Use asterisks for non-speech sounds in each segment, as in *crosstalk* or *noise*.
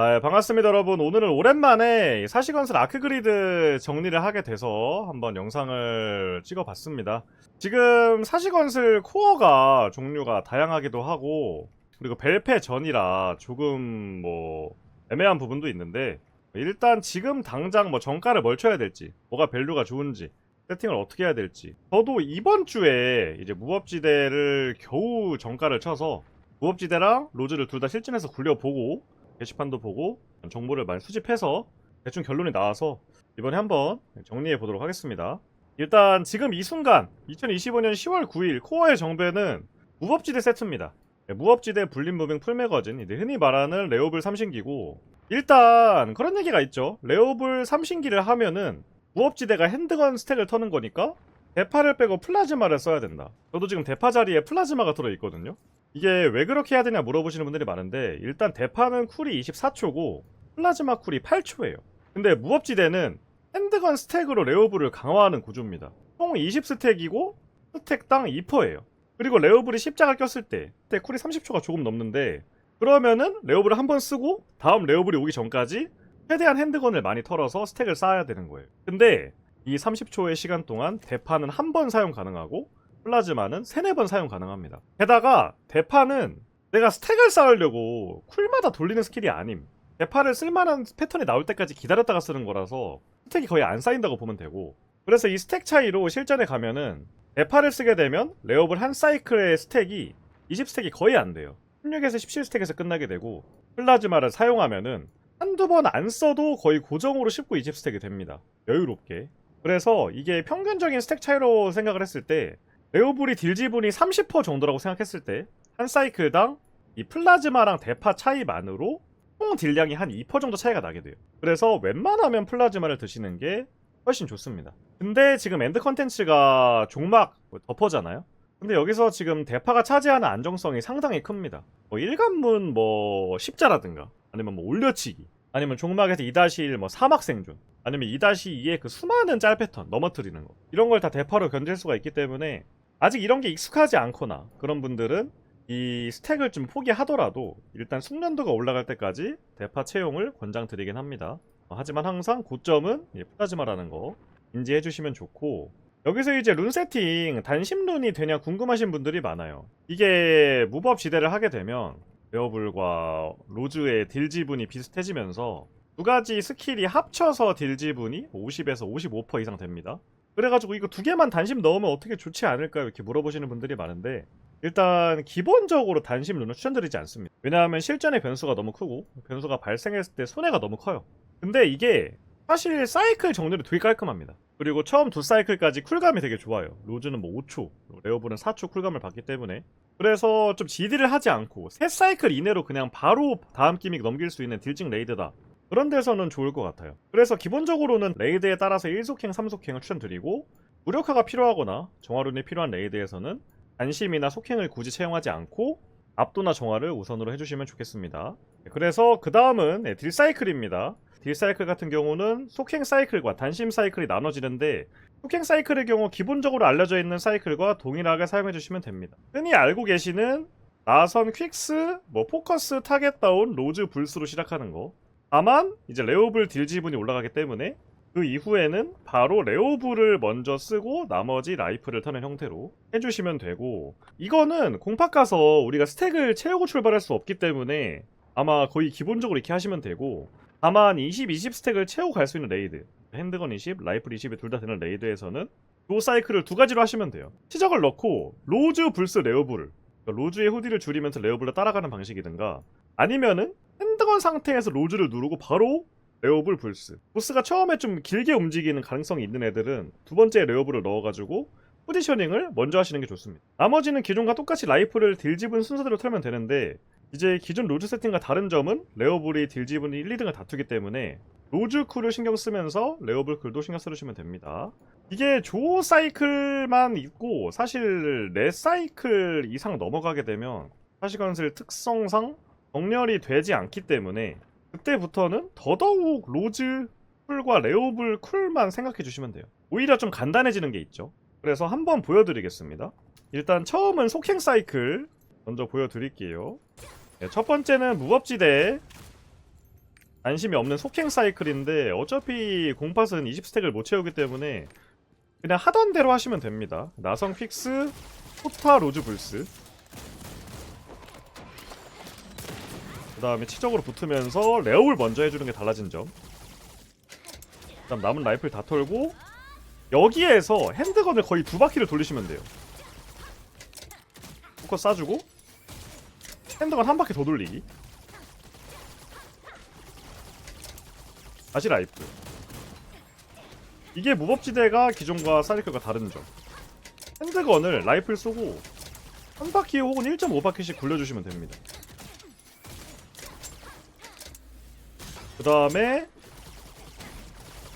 아, 반갑습니다, 여러분. 오늘은 오랜만에 사시건슬 아크그리드 정리를 하게 돼서 한번 영상을 찍어봤습니다. 지금 사시건슬 코어가 종류가 다양하기도 하고, 그리고 벨페 전이라 조금 뭐 애매한 부분도 있는데, 일단 지금 당장 뭐 정가를 뭘 쳐야 될지, 뭐가 밸류가 좋은지, 세팅을 어떻게 해야 될지. 저도 이번 주에 이제 무법지대를 겨우 정가를 쳐서 무법지대랑 로즈를 둘 다 실전에서 굴려보고 게시판도 보고 정보를 많이 수집해서 대충 결론이 나와서 이번에 한번 정리해 보도록 하겠습니다. 일단 지금 이 순간 2025년 10월 9일 코어의 정배는 무법지대 세트입니다. 네, 무법지대 불림 무빙 풀매거진 이제 흔히 말하는 레오블 삼신기고 일단 그런 얘기가 있죠. 레오블 삼신기를 하면은 무법지대가 핸드건 스택을 터는 거니까 대파를 빼고 플라즈마를 써야 된다. 저도 지금 대파 자리에 플라즈마가 들어있거든요. 이게 왜 그렇게 해야 되냐 물어보시는 분들이 많은데 일단 대파는 쿨이 24초고 플라즈마 쿨이 8초예요. 근데 무법지대는 핸드건 스택으로 레오블을 강화하는 구조입니다. 총 20스택이고 스택당 2%예요. 그리고 레오블이 십자가 꼈을 때 그때 쿨이 30초가 조금 넘는데 그러면은 레오블을 한 번 쓰고 다음 레오블이 오기 전까지 최대한 핸드건을 많이 털어서 스택을 쌓아야 되는 거예요. 근데 이 30초의 시간 동안 대파는 한 번 사용 가능하고 플라즈마는 3, 4번 사용 가능합니다. 게다가 대파는 내가 스택을 쌓으려고 쿨마다 돌리는 스킬이 아님. 대파를 쓸만한 패턴이 나올 때까지 기다렸다가 쓰는 거라서 스택이 거의 안 쌓인다고 보면 되고 그래서 이 스택 차이로 실전에 가면은 대파를 쓰게 되면 레업을 한 사이클의 스택이 20스택이 거의 안 돼요. 16에서 17스택에서 끝나게 되고 플라즈마를 사용하면은 한두 번 안 써도 거의 고정으로 19, 20스택이 됩니다. 여유롭게. 그래서 이게 평균적인 스택 차이로 생각을 했을 때 레오블이 딜 지분이 30% 정도라고 생각했을 때 한 사이클당 이 플라즈마랑 대파 차이만으로 총 딜량이 한 2% 정도 차이가 나게 돼요. 그래서 웬만하면 플라즈마를 드시는 게 훨씬 좋습니다. 근데 지금 엔드 컨텐츠가 종막 뭐 덮어잖아요. 근데 여기서 지금 대파가 차지하는 안정성이 상당히 큽니다. 뭐 일관문 뭐 십자라든가 아니면 뭐 올려치기 아니면 종막에서 2-1 뭐 사막 생존 아니면 2-2의 그 수많은 짤 패턴 넘어뜨리는 거 이런 걸 다 대파로 견딜 수가 있기 때문에 아직 이런 게 익숙하지 않거나 그런 분들은 이 스택을 좀 포기하더라도 일단 숙련도가 올라갈 때까지 대파 채용을 권장드리긴 합니다. 어, 하지만 항상 고점은 이 플라즈마라는 거 인지해 주시면 좋고 여기서 이제 룬 세팅 단심 룬이 되냐 궁금하신 분들이 많아요. 이게 무법 지대를 하게 되면 베어블과 로즈의 딜 지분이 비슷해지면서 두 가지 스킬이 합쳐서 딜 지분이 50에서 55% 이상 됩니다. 그래가지고 이거 두 개만 단심 넣으면 어떻게 좋지 않을까 이렇게 물어보시는 분들이 많은데 일단 기본적으로 단심 룬은 추천드리지 않습니다. 왜냐하면 실전의 변수가 너무 크고 변수가 발생했을 때 손해가 너무 커요. 근데 이게 사실 사이클 정리도 되게 깔끔합니다. 그리고 처음 두 사이클까지 쿨감이 되게 좋아요. 로즈는 뭐 5초, 레오블은 4초 쿨감을 받기 때문에 그래서 좀 지디를 하지 않고 세 사이클 이내로 그냥 바로 다음 기믹 넘길 수 있는 딜징 레이드다. 그런 데서는 좋을 것 같아요. 그래서 기본적으로는 레이드에 따라서 1속행, 3속행을 추천드리고 무력화가 필요하거나 정화룬이 필요한 레이드에서는 안심이나 속행을 굳이 채용하지 않고 압도나 정화를 우선으로 해주시면 좋겠습니다. 그래서 그 다음은 딜 사이클입니다. 딜 사이클 같은 경우는 속행 사이클과 단심 사이클이 나눠지는데 속행 사이클의 경우 기본적으로 알려져 있는 사이클과 동일하게 사용해 주시면 됩니다. 흔히 알고 계시는 나선 퀵스, 뭐 포커스, 타겟 다운, 로즈, 불스로 시작하는 거. 다만 이제 레오블 딜 지분이 올라가기 때문에 그 이후에는 바로 레오블을 먼저 쓰고 나머지 라이프를 타는 형태로 해주시면 되고 이거는 공팍 가서 우리가 스택을 채우고 출발할 수 없기 때문에 아마 거의 기본적으로 이렇게 하시면 되고 다만 20, 20 스택을 채우고 갈 수 있는 레이드 핸드건 20, 라이플 20이 둘 다 되는 레이드에서는 로 사이클을 두 가지로 하시면 돼요. 시작을 넣고 로즈, 불스, 레오블 그러니까 로즈의 후디를 줄이면서 레오블을 따라가는 방식이든가 아니면은 상태에서 로즈를 누르고 바로 레오블 불스 보스가 처음에 좀 길게 움직이는 가능성이 있는 애들은 두 번째 레오블을 넣어가지고 포지셔닝을 먼저 하시는 게 좋습니다 나머지는 기존과 똑같이 라이프를 딜 집은 순서대로 털면 되는데 이제 기존 로즈 세팅과 다른 점은 레오블이 딜 지분이 1, 2등을 다투기 때문에 로즈 쿨을 신경 쓰면서 레오블 쿨도 신경 써주시면 됩니다. 이게 조 사이클만 있고 사실 네 사이클 이상 넘어가게 되면 사시건슬 특성상 정렬이 되지 않기 때문에 그때부터는 더더욱 로즈 쿨과 레오블 쿨만 생각해 주시면 돼요. 오히려 좀 간단해지는 게 있죠. 그래서 한번 보여드리겠습니다. 일단 처음은 속행 사이클 먼저 보여드릴게요. 네, 첫 번째는 무법지대 안심이 없는 속행 사이클인데 어차피 공팟은 20스택을 못 채우기 때문에 그냥 하던 대로 하시면 됩니다. 나성 픽스, 포타 로즈 불스. 그 다음에 치적으로 붙으면서 레어울 먼저 해주는 게 달라진 점. 그 다음 남은 라이플 다 털고 여기에서 핸드건을 거의 두 바퀴를 돌리시면 돼요. 포커 쏴주고 핸드건 한 바퀴 더 돌리기. 다시 라이플. 이게 무법지대가 기존과 사이클과 다른 점. 핸드건을 라이플 쏘고 한 바퀴 혹은 1.5바퀴씩 굴려주시면 됩니다. 다음에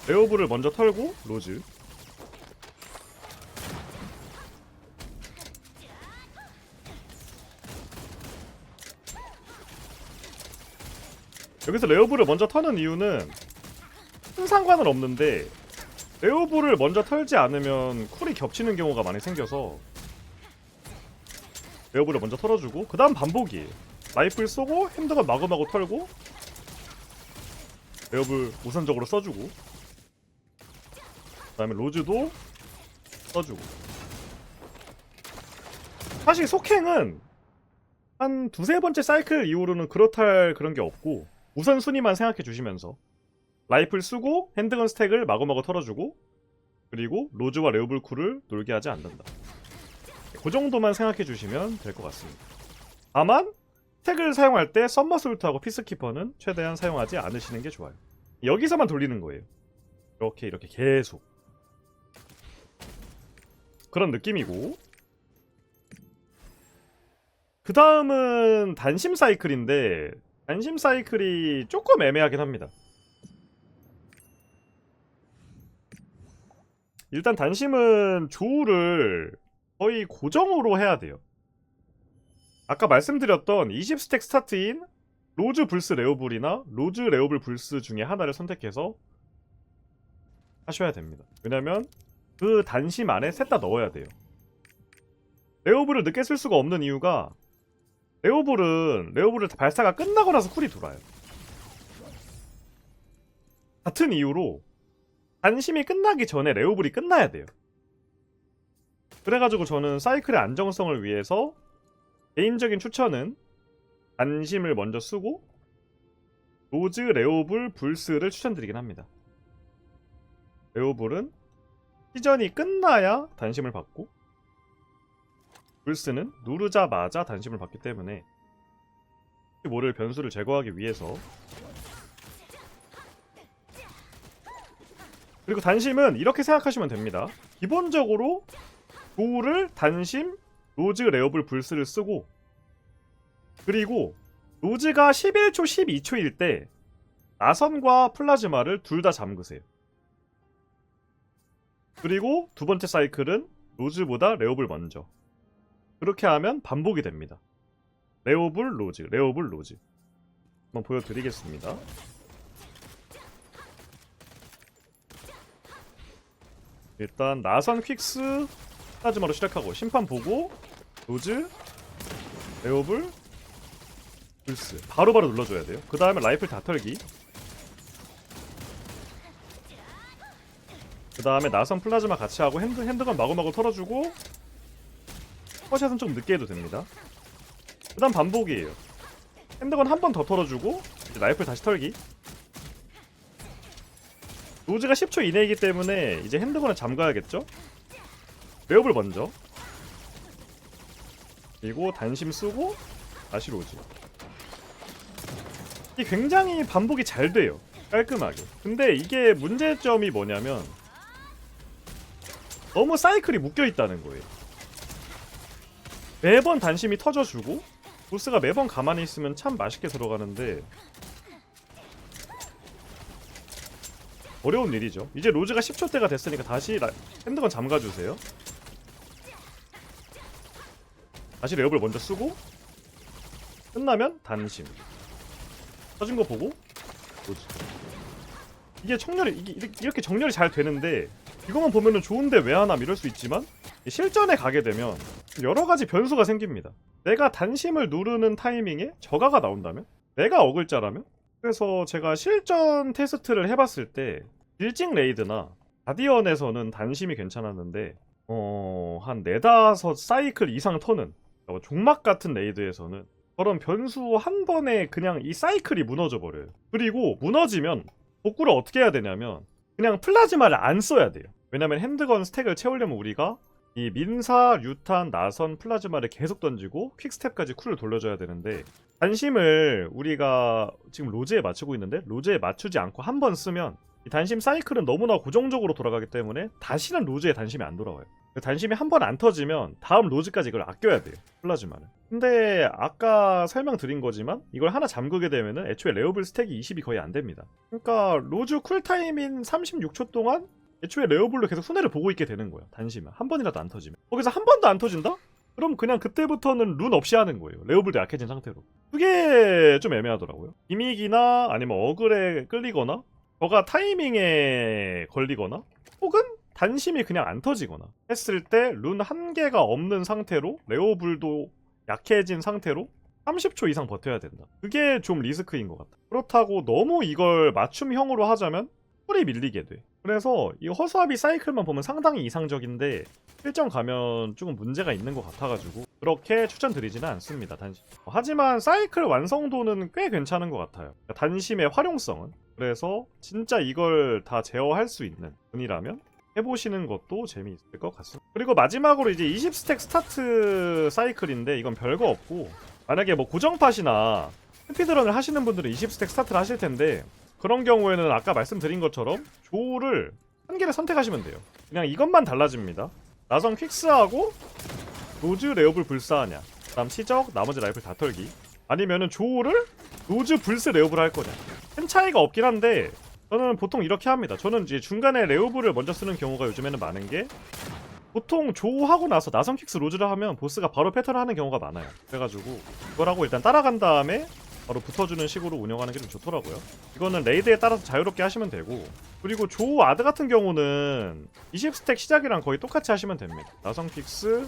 레오브를 먼저 털고 로즈. 여기서 레오브를 먼저 터는 이유는 큰 상관은 없는데 레오브를 먼저 털지 않으면 쿨이 겹치는 경우가 많이 생겨서 레오브를 먼저 털어주고 그 다음 반복이에요 라이플 쏘고 핸드건 마구마구 털고 레오브 우선적으로 써주고 그 다음에 로즈도 써주고 사실 속행은 한 두세 번째 사이클 이후로는 그렇할 그런 게 없고 우선순위만 생각해 주시면서 라이플 쓰고 핸드건 스택을 마구마구 털어주고 그리고 로즈와 레오블쿨을 놀게 하지 않는다. 그 정도만 생각해 주시면 될 것 같습니다. 다만 스택을 사용할 때 썸머솔트하고 피스키퍼는 최대한 사용하지 않으시는 게 좋아요. 여기서만 돌리는 거예요. 이렇게 이렇게 계속 그런 느낌이고 그 다음은 단심 사이클인데 단심 사이클이 조금 애매하긴 합니다. 일단 단심은 조우를 거의 고정으로 해야 돼요. 아까 말씀드렸던 20스택 스타트인 로즈 불스 레오블이나 로즈 레오블 불스 중에 하나를 선택해서 하셔야 됩니다. 왜냐면 그 단심 안에 셋 다 넣어야 돼요. 레오블을 늦게 쓸 수가 없는 이유가 레오볼은 레오볼을 발사가 끝나고 나서 쿨이 돌아요. 같은 이유로 단심이 끝나기 전에 레오볼이 끝나야 돼요. 그래가지고 저는 사이클의 안정성을 위해서 개인적인 추천은 단심을 먼저 쓰고 로즈, 레오블, 불스를 추천드리긴 합니다. 레오블은 시전이 끝나야 단심을 받고 불스는 누르자마자 단심을 받기 때문에 모를 변수를 제거하기 위해서 그리고 단심은 이렇게 생각하시면 됩니다. 기본적으로 도우를 단심, 로즈, 레어블, 불스를 쓰고 그리고 로즈가 11초, 12초일 때 나선과 플라즈마를 둘 다 잠그세요. 그리고 두 번째 사이클은 로즈보다 레오블 먼저 그렇게 하면 반복이 됩니다. 레오블 로즈, 레오블 로즈. 한번 보여드리겠습니다. 일단 나선 퀵스 플라즈마로 시작하고 심판 보고 로즈, 레오블, 불스 바로바로 눌러줘야 돼요. 그 다음에 라이플 다 털기. 그 다음에 나선 플라즈마 같이 하고 핸드, 핸드건 마구마구 털어주고 퍼샷은 좀 늦게 해도 됩니다. 그 다음 반복이에요. 핸드건 한 번 더 털어주고 라이플 다시 털기. 로즈가 10초 이내이기 때문에 이제 핸드건을 잠가야겠죠? 레업을 먼저. 그리고 단심 쓰고 다시 로즈. 이게 굉장히 반복이 잘 돼요. 깔끔하게. 근데 이게 문제점이 뭐냐면 너무 사이클이 묶여있다는 거예요. 매번 단심이 터져주고 보스가 매번 가만히 있으면 참 맛있게 들어가는데 어려운 일이죠. 이제 로즈가 10초대가 됐으니까 다시 라... 핸드건 잠가주세요. 다시 레업을 먼저 쓰고 끝나면 단심 터진 거 보고 로즈 이게 청렬이 이게 이렇게 정렬이 잘 되는데 이것만 보면은 좋은데 왜 하남 이럴 수 있지만 실전에 가게 되면 여러 가지 변수가 생깁니다. 내가 단심을 누르는 타이밍에 저가가 나온다면? 내가 어글자라면? 그래서 제가 실전 테스트를 해봤을 때 빌징 레이드나 가디언에서는 단심이 괜찮았는데 어, 한 네다섯 사이클 이상 터는 어, 종막 같은 레이드에서는 저런 변수 한 번에 그냥 이 사이클이 무너져 버려요. 그리고 무너지면 복구를 어떻게 해야 되냐면 그냥 플라즈마를 안 써야 돼요. 왜냐면 핸드건 스택을 채우려면 우리가 이 민사, 유탄, 나선, 플라즈마를 계속 던지고 퀵스텝까지 쿨을 돌려줘야 되는데 단심을 우리가 지금 로즈에 맞추고 있는데 로즈에 맞추지 않고 한 번 쓰면 이 단심 사이클은 너무나 고정적으로 돌아가기 때문에 다시는 로즈에 단심이 안 돌아와요. 단심이 한 번 안 터지면 다음 로즈까지 이걸 아껴야 돼요. 플라즈마를. 근데 아까 설명드린 거지만 이걸 하나 잠그게 되면은 애초에 레어블 스택이 20이 거의 안 됩니다. 그러니까 로즈 쿨타임인 36초 동안 애초에 레어블로 계속 손해를 보고 있게 되는 거예요. 단심은 한 번이라도 안 터지면. 거기서 한 번도 안 터진다? 그럼 그냥 그때부터는 룬 없이 하는 거예요. 레어블도 약해진 상태로. 그게 좀 애매하더라고요. 기믹이나 아니면 어글에 끌리거나 저가 타이밍에 걸리거나 혹은 단심이 그냥 안 터지거나 했을 때 룬 한 개가 없는 상태로 레오불도 약해진 상태로 30초 이상 버텨야 된다. 그게 좀 리스크인 것 같다. 그렇다고 너무 이걸 맞춤형으로 하자면 풀이 밀리게 돼. 그래서 이 허수아비 사이클만 보면 상당히 이상적인데 실전 가면 조금 문제가 있는 것 같아가지고 그렇게 추천드리지는 않습니다. 단심. 하지만 사이클 완성도는 꽤 괜찮은 것 같아요. 단심의 활용성은. 그래서 진짜 이걸 다 제어할 수 있는 분이라면 해보시는 것도 재미있을 것 같습니다. 그리고 마지막으로 이제 20스택 스타트 사이클인데 이건 별거 없고 만약에 뭐 고정팟이나 스피드런을 하시는 분들은 20스택 스타트를 하실 텐데 그런 경우에는 아까 말씀드린 것처럼 조를 한 개를 선택하시면 돼요. 그냥 이것만 달라집니다. 나성 퀵스하고 로즈 레오블 불사하냐 그 다음 시적 나머지 라이플 다 털기 아니면은 조를 로즈 불스 레오블 할 거냐 큰 차이가 없긴 한데 저는 보통 이렇게 합니다. 저는 이제 중간에 레오블을 먼저 쓰는 경우가 요즘에는 많은 게 보통 조하고 나서 나선 킥스 로즈를 하면 보스가 바로 패턴을 하는 경우가 많아요. 그래가지고 이걸 하고 일단 따라간 다음에 바로 붙어주는 식으로 운영하는 게 좀 좋더라고요. 이거는 레이드에 따라서 자유롭게 하시면 되고 그리고 조 아드 같은 경우는 20스택 시작이랑 거의 똑같이 하시면 됩니다. 나선 킥스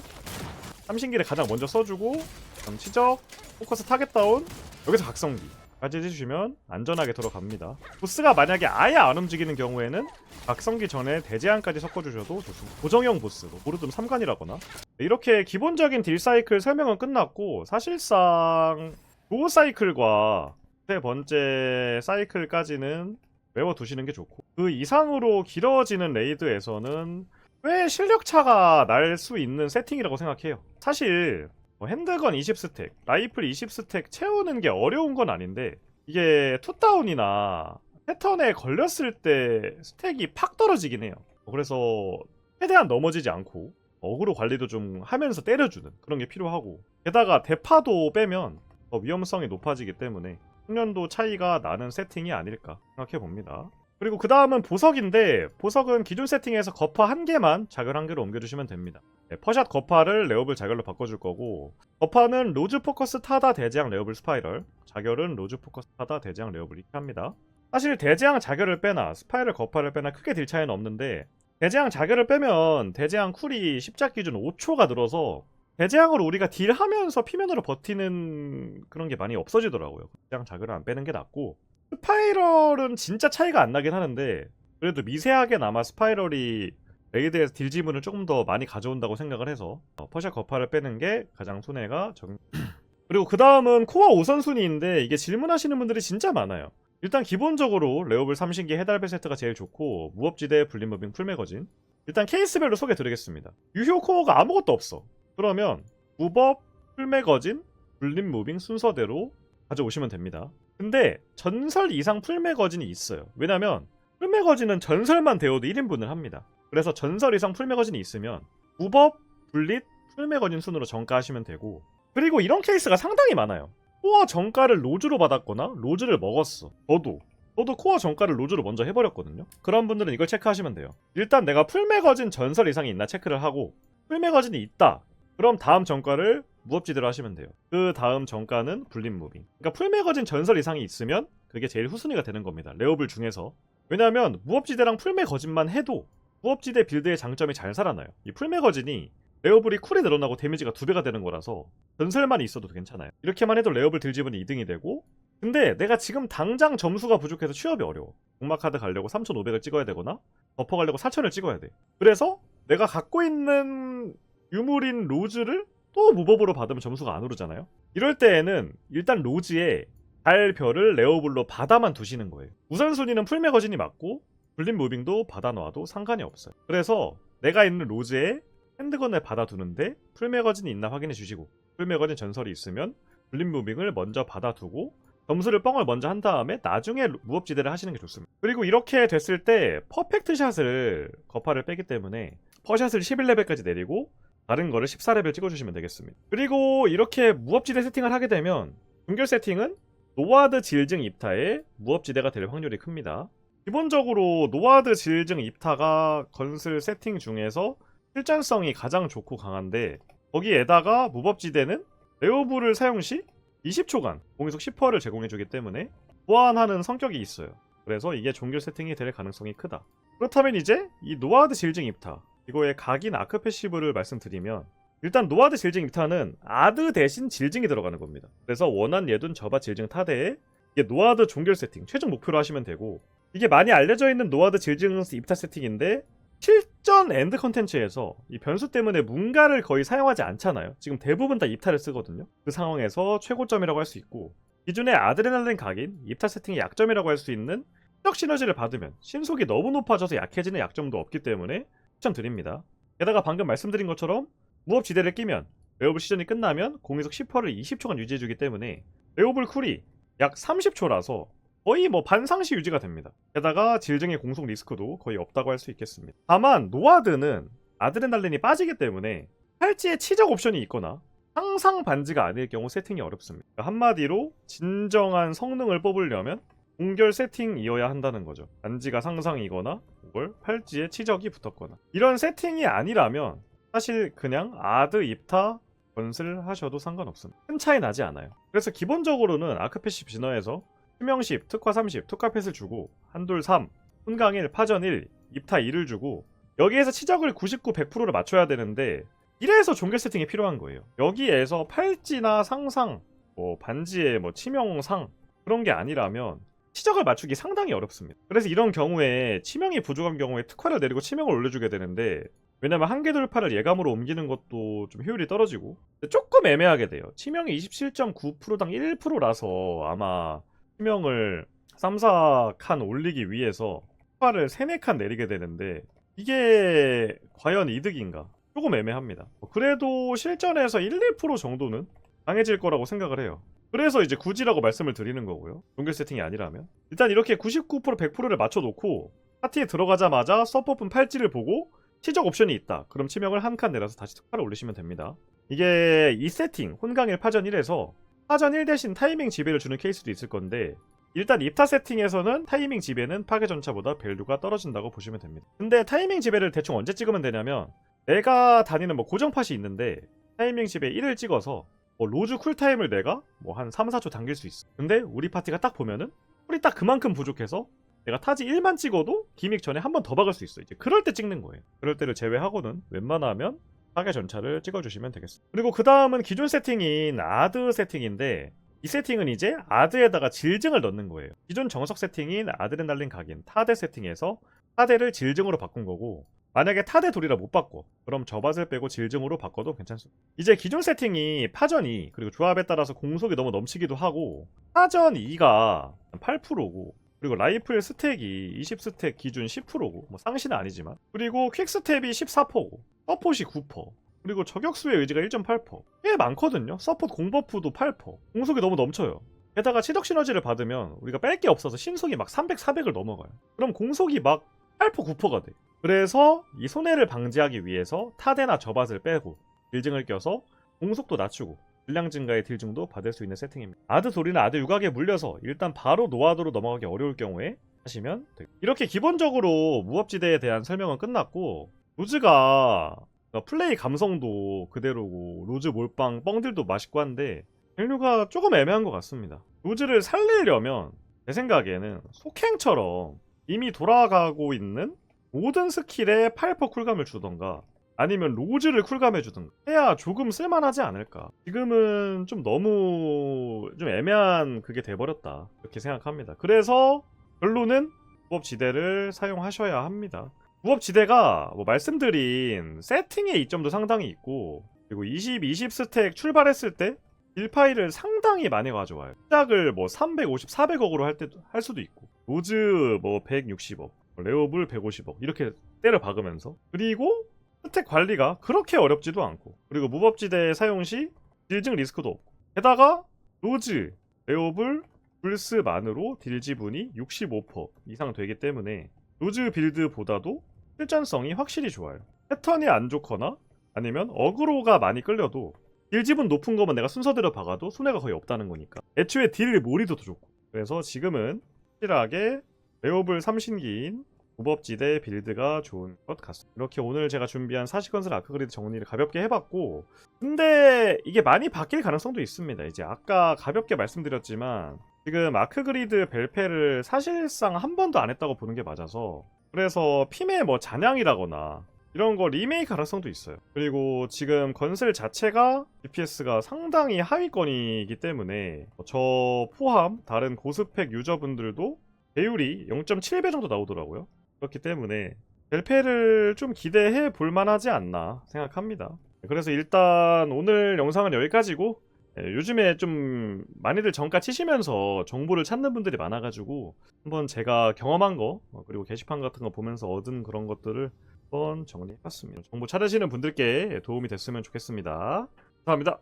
삼신기를 가장 먼저 써주고 그럼 치적 포커스 타겟 다운 여기서 각성기 까지 해주시면 안전하게 들어갑니다. 보스가 만약에 아예 안 움직이는 경우에는 각성기 전에 대제한까지 섞어주셔도 좋습니다. 고정형 보스, 뭐 보르둠 3관이라거나 이렇게 기본적인 딜 사이클 설명은 끝났고 사실상 도 사이클과 세 번째 사이클까지는 외워두시는 게 좋고 그 이상으로 길어지는 레이드에서는 꽤 실력 차가 날 수 있는 세팅이라고 생각해요. 사실 뭐 핸드건 20스택, 라이플 20스택 채우는 게 어려운 건 아닌데 이게 투다운이나 패턴에 걸렸을 때 스택이 팍 떨어지긴 해요. 그래서 최대한 넘어지지 않고 어그로 관리도 좀 하면서 때려주는 그런 게 필요하고 게다가 대파도 빼면 더 위험성이 높아지기 때문에 숙련도 차이가 나는 세팅이 아닐까 생각해 봅니다. 그리고 그 다음은 보석인데 보석은 기존 세팅에서 거파 한 개만 자결 한 개로 옮겨주시면 됩니다. 네, 퍼샷 거파를 레오블 자결로 바꿔줄 거고 거파는 로즈 포커스 타다 대재앙 레오블 스파이럴 자결은 로즈 포커스 타다 대재앙 레오블 이렇게 합니다. 사실 대재앙 자결을 빼나 스파이럴 거파를 빼나 크게 딜 차이는 없는데 대재앙 자결을 빼면 대재앙 쿨이 십작 기준 5초가 늘어서 대재앙으로 우리가 딜하면서 피면으로 버티는 그런 게 많이 없어지더라고요. 대재앙 자결을 안 빼는 게 낫고 스파이럴은 진짜 차이가 안 나긴 하는데 그래도 미세하게나마 스파이럴이 레이드에서 딜 지문을 조금 더 많이 가져온다고 생각을 해서 어, 퍼샷 거파를 빼는 게 가장 손해가 적 *clears throat* 그리고 그 다음은 코어 5선순위인데 이게 질문하시는 분들이 진짜 많아요. 일단 기본적으로 레오블 3신기 해달배 세트가 제일 좋고 무업지대 블림무빙 풀매거진. 일단 케이스별로 소개 드리겠습니다. 유효 코어가 아무것도 없어. 그러면 무법 풀매거진 블림무빙 순서대로 가져오시면 됩니다 근데 전설 이상 풀매거진이 있어요 왜냐면 풀매거진은 전설만 되어도 1인분을 합니다 그래서 전설 이상 풀매거진이 있으면 무법, 분릿, 풀매거진 순으로 정가하시면 되고 그리고 이런 케이스가 상당히 많아요. 코어 정가를 로즈로 받았거나 로즈를 먹었어. 저도. 저도 코어 정가를 로즈로 먼저 해버렸거든요. 그런 분들은 이걸 체크하시면 돼요. 일단 내가 풀매거진 전설 이상이 있나 체크를 하고 풀매거진이 있다. 그럼 다음 정가를 무업지대로 하시면 돼요. 그 다음 정가는 불림 무빙. 그러니까 풀매거진 전설 이상이 있으면 그게 제일 후순위가 되는 겁니다. 레오블 중에서. 왜냐하면 무업지대랑 풀매거진만 해도 무업지대 빌드의 장점이 잘 살아나요. 이 풀매거진이 레어블이 쿨이 늘어나고 데미지가 두 배가 되는 거라서 전설만 있어도 괜찮아요. 이렇게만 해도 레어블 딜지분이 2등이 되고 근데 내가 지금 당장 점수가 부족해서 취업이 어려워. 공마카드 가려고 3,500을 찍어야 되거나 덮어 가려고 4,000을 찍어야 돼. 그래서 내가 갖고 있는 유물인 로즈를 또 무법으로 받으면 점수가 안 오르잖아요. 이럴 때에는 일단 로즈에 달별을 레오블로 받아만 두시는 거예요. 우선순위는 풀매거진이 맞고 불린 무빙도 받아놔도 상관이 없어요. 그래서 내가 있는 로즈에 핸드건을 받아두는데 풀매거진이 있나 확인해 주시고 풀매거진 전설이 있으면 불린 무빙을 먼저 받아두고 점수를 뻥을 먼저 한 다음에 나중에 무법지대를 하시는 게 좋습니다. 그리고 이렇게 됐을 때 퍼펙트 샷을 거파를 빼기 때문에 퍼샷을 11레벨까지 내리고 다른 거를 14레벨 찍어주시면 되겠습니다. 그리고 이렇게 무법지대 세팅을 하게 되면 중결 세팅은 노와드 질증 입타에 무법지대가 될 확률이 큽니다. 기본적으로 노와드 질증 입타가 건슬 세팅 중에서 실전성이 가장 좋고 강한데 거기에다가 무법지대는 레오브를 사용 시 20초간 공속 10%를 제공해주기 때문에 보완하는 성격이 있어요. 그래서 이게 종결 세팅이 될 가능성이 크다. 그렇다면 이제 이 노와드 질증 입타 이거의 각인 아크 패시브를 말씀드리면 일단 노와드 질증 입타는 아드 대신 질증이 들어가는 겁니다. 그래서 원한 예둔 저바 질증 타대에 이게 노와드 종결 세팅 최종 목표로 하시면 되고 이게 많이 알려져 있는 노와드 질증 입타 세팅인데 실전 엔드 컨텐츠에서 이 변수 때문에 문가를 거의 사용하지 않잖아요. 지금 대부분 다 입타를 쓰거든요. 그 상황에서 최고점이라고 할 수 있고 기존의 아드레날린 각인 입타 세팅의 약점이라고 할 수 있는 적 시너지를 받으면 신속이 너무 높아져서 약해지는 약점도 없기 때문에 추천드립니다. 게다가 방금 말씀드린 것처럼 무업지대를 끼면 레오블 시전이 끝나면 공이속 10%를 20초간 유지해주기 때문에 레오블 쿨이 약 30초라서 거의 뭐 반상시 유지가 됩니다. 게다가 질증의 공속 리스크도 거의 없다고 할 수 있겠습니다. 다만 노아드는 아드레날린이 빠지기 때문에 팔찌에 치적 옵션이 있거나 항상 반지가 아닐 경우 세팅이 어렵습니다. 그러니까 한마디로 진정한 성능을 뽑으려면 공결 세팅이어야 한다는 거죠. 반지가 상상이거나 혹은 팔찌에 치적이 붙었거나 이런 세팅이 아니라면 사실 그냥 아드 입타 건슬 하셔도 상관없습니다. 큰 차이 나지 않아요. 그래서 기본적으로는 아크패시 진화에서 투명 10, 특화 30, 특화 펫을 주고 한돌 3, 훈강 1, 파전 1, 입타 2를 주고 여기에서 치적을 99, 100%를 맞춰야 되는데 이래서 종결 세팅이 필요한 거예요. 여기에서 팔찌나 상상, 뭐 반지의 뭐 치명상 그런 게 아니라면 치적을 맞추기 상당히 어렵습니다. 그래서 이런 경우에 치명이 부족한 경우에 특화를 내리고 치명을 올려주게 되는데 왜냐면 한계 돌파를 예감으로 옮기는 것도 좀 효율이 떨어지고 조금 애매하게 돼요. 치명이 27.9%당 1%라서 아마 치명을 3, 4칸 올리기 위해서 특화를 3, 4칸 내리게 되는데 이게 과연 이득인가? 조금 애매합니다. 그래도 실전에서 1, 2% 정도는 강해질 거라고 생각을 해요. 그래서 이제 굳이라고 말씀을 드리는 거고요. 동결 세팅이 아니라면. 일단 이렇게 99% 100%를 맞춰놓고 파티에 들어가자마자 서퍼분 팔찌를 보고 치적 옵션이 있다. 그럼 치명을 한 칸 내려서 다시 특화를 올리시면 됩니다. 이게 이 세팅, 혼강일 파전 1에서 파전 1 대신 타이밍 지배를 주는 케이스도 있을 건데 일단 입타 세팅에서는 타이밍 지배는 파괴 전차보다 밸류가 떨어진다고 보시면 됩니다. 근데 타이밍 지배를 대충 언제 찍으면 되냐면 내가 다니는 뭐 고정 팟이 있는데 타이밍 지배 1을 찍어서 뭐 로즈 쿨타임을 내가 뭐 한 3, 4초 당길 수 있어. 근데 우리 파티가 딱 보면은 쿨이 딱 그만큼 부족해서 내가 타지 1만 찍어도 기믹 전에 한 번 더 박을 수 있어. 이제 그럴 때 찍는 거예요. 그럴 때를 제외하고는 웬만하면 파괴 전차를 찍어주시면 되겠습니다. 그리고 그 다음은 기존 세팅인 아드 세팅인데 이 세팅은 이제 아드에다가 질증을 넣는 거예요. 기존 정석 세팅인 아드레날린 각인 타대 세팅에서 타대를 질증으로 바꾼 거고 만약에 타대 돌이라 못 바꿔 그럼 저밭을 빼고 질증으로 바꿔도 괜찮습니다. 이제 기존 세팅이 파전 2 그리고 조합에 따라서 공속이 너무 넘치기도 하고 파전 2가 8%고 그리고 라이플 스택이 20스택 기준 10%고 뭐 상시는 아니지만 그리고 퀵 스텝이 14%고 서폿이 9% 그리고 저격수의 의지가 1.8%. 꽤 많거든요. 서폿 공버프도 8%. 공속이 너무 넘쳐요. 게다가 치덕 시너지를 받으면 우리가 뺄 게 없어서 신속이 막 300, 400을 넘어가요. 그럼 공속이 막 8%, 9%가 돼. 그래서 이 손해를 방지하기 위해서 타대나 저밭을 빼고 딜증을 껴서 공속도 낮추고 질량 증가의 딜증도 받을 수 있는 세팅입니다. 아드 돌이나 아드 유각에 물려서 일단 바로 노아드로 넘어가기 어려울 경우에 하시면 돼요. 이렇게 기본적으로 무업지대에 대한 설명은 끝났고 로즈가 그러니까 플레이 감성도 그대로고 로즈 몰빵 뻥들도 맛있고 한데 밸류가 조금 애매한 것 같습니다. 로즈를 살리려면 제 생각에는 속행처럼 이미 돌아가고 있는 모든 스킬에 8% 쿨감을 주던가 아니면 로즈를 쿨감해 주든가 해야 조금 쓸만하지 않을까. 지금은 좀 너무 좀 애매한 그게 돼버렸다. 이렇게 생각합니다. 그래서 결론은 무법지대를 사용하셔야 합니다. 무법지대가 뭐 말씀드린 세팅의 이점도 상당히 있고 그리고 20, 20 스택 출발했을 때 딜파이를 상당히 많이 가져와요. 시작을 뭐 350, 400억으로 할 때도 할 수도 있고. 로즈 뭐 160억, 레오블 150억 이렇게 때려 박으면서 그리고 스택 관리가 그렇게 어렵지도 않고 그리고 무법지대 사용 시 딜증 리스크도 없고 게다가 로즈, 레오블, 불스만으로 딜 지분이 65% 이상 되기 때문에 로즈 빌드보다도 실전성이 확실히 좋아요. 패턴이 안 좋거나 아니면 어그로가 많이 끌려도 딜 지분 높은 거면 내가 순서대로 박아도 손해가 거의 없다는 거니까 애초에 딜 몰이도 더 좋고 그래서 지금은 확실하게 레오블 3신기인 무법지대 빌드가 좋은 것 같습니다 이렇게 오늘 제가 준비한 사시건슬 아크그리드 정리를 가볍게 해봤고 근데 이게 많이 바뀔 가능성도 있습니다 이제 아까 가볍게 말씀드렸지만 지금 아크그리드 벨페를 사실상 한 번도 안 했다고 보는 게 맞아서 그래서 핌의 뭐 잔향이라거나 이런 거 리메이크 가능성도 있어요. 그리고 지금 건슬 자체가 DPS가 상당히 하위권이기 때문에 저 포함 다른 고스펙 유저분들도 배율이 0.7배 정도 나오더라고요. 그렇기 때문에 벨페를 좀 기대해 볼 만하지 않나 생각합니다. 그래서 일단 오늘 영상은 여기까지고 예, 요즘에 좀 많이들 정가 치시면서 정보를 찾는 분들이 많아가지고 한번 제가 경험한 거 어, 그리고 게시판 같은 거 보면서 얻은 그런 것들을 한번 정리해봤습니다. 정보 찾으시는 분들께 도움이 됐으면 좋겠습니다. 감사합니다.